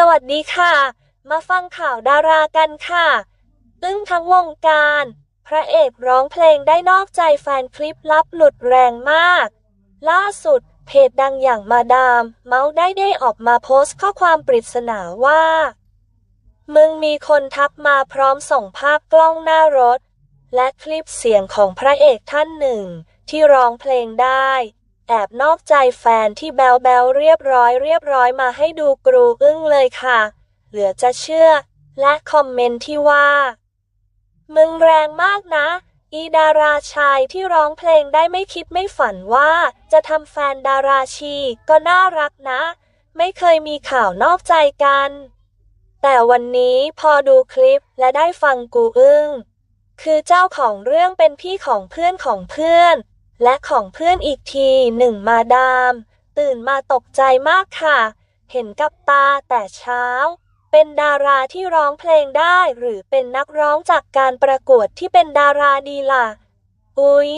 สวัสดีค่ะ มาฟังข่าวดารากันค่ะอึ้งทั้งวงการ พระเอกร้องเพลงได้นอกใจแฟนคลิปลับหลุดแรงมาก ล่าสุด เพจดังอย่างมาดาม เมาส์ได้ได้ออกมาโพสต์ข้อความปริศนาว่า มึงมีคนทักมาพร้อมส่งภาพกล้องหน้ารถ และคลิปเสียงของพระเอกท่านหนึ่ง ที่ร้องเพลงได้ แอบนอกใจแฟนที่แบลแบลเรียบร้อยเรียบร้อยมาให้ดูกรูอึ้งเลยค่ะ เหลือจะเชื่อ และคอมเมนต์ที่ว่า มึงแรงมากนะ อีดาราชายที่ร้องเพลงได้ไม่คิดไม่ฝันว่า จะทำแฟนดาราชีก็น่ารักนะ ไม่เคยมีข่าวนอกใจกัน แต่วันนี้พอดูคลิปและได้ฟังกูอึ้งคือเจ้าของเรื่องเป็นพี่ของเพื่อนของเพื่อน และของเพื่อนอีกทีหนึ่งมาดาม ตื่นมาตกใจมากค่ะ เห็นกับตาแต่เช้า เป็นดาราที่ร้องเพลงได้หรือเป็นนักร้องจากการประกวดที่เป็นดาราดีล่ะ อุ๊ย